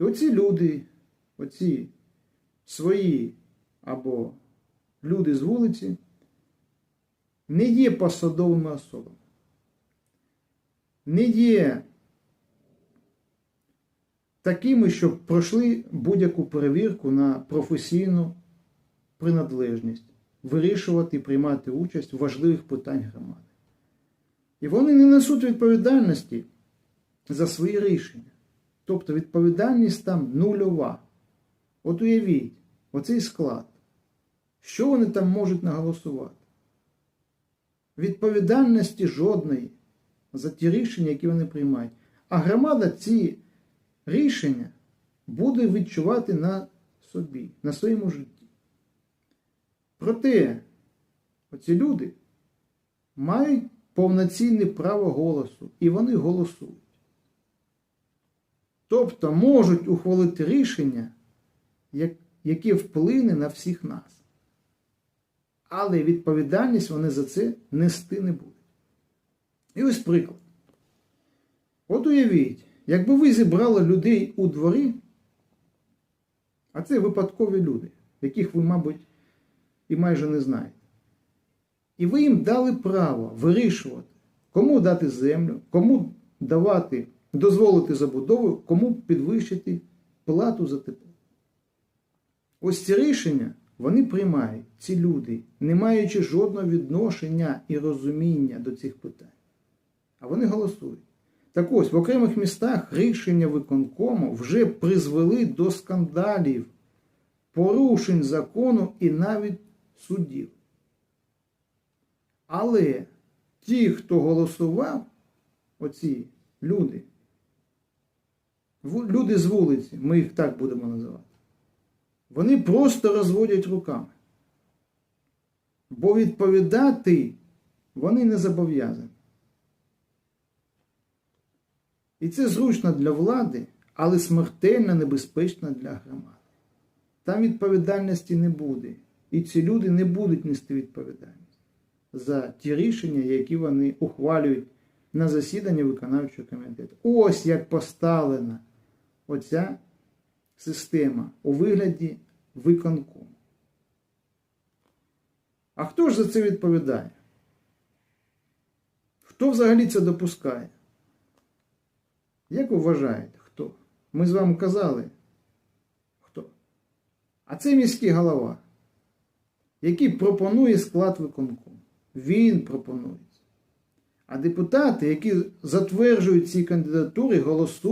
І оці люди, оці свої або люди з вулиці, не є посадовими особами, не є такими, що пройшли будь-яку перевірку на професійну приналежність, вирішувати і приймати участь в важливих питань громади. І вони не несуть відповідальності за свої рішення. Тобто відповідальність там нульова. От уявіть, оцей склад. Що вони там можуть наголосувати? Відповідальності жодної за ті рішення, які вони приймають. А громада ці рішення буде відчувати на собі, на своєму житті. Проте оці люди мають повноцінне право голосу, і вони голосують. Тобто можуть ухвалити рішення, яке вплине на всіх нас. Але відповідальність вони за це нести не будуть. І ось приклад. От уявіть, якби ви зібрали людей у дворі, а це випадкові люди, яких ви, мабуть, і майже не знаєте. І ви їм дали право вирішувати, кому дати землю, кому давати, дозволити забудову, кому підвищити плату за тепло. Ось ці рішення вони приймають, ці люди, не маючи жодного відношення і розуміння до цих питань. А вони голосують. Так ось, в окремих містах рішення виконкому вже призвели до скандалів, порушень закону і навіть судів. Але ті, хто голосував, оці люди, люди з вулиці, ми їх так будемо називати, вони просто розводять руками. Бо відповідати вони не зобов'язані. І це зручно для влади, але смертельно небезпечно для громади. Там відповідальності не буде. І ці люди не будуть нести відповідальність за ті рішення, які вони ухвалюють на засіданні виконавчого комітету. Ось як поставлена оця система у вигляді виконкому. А хто ж за це відповідає? Хто взагалі це допускає? Як ви вважаєте, хто? Ми з вами казали, хто? А це міський голова, який пропонує склад виконкому. Він пропонується. А депутати, які затверджують ці кандидатури, голосують.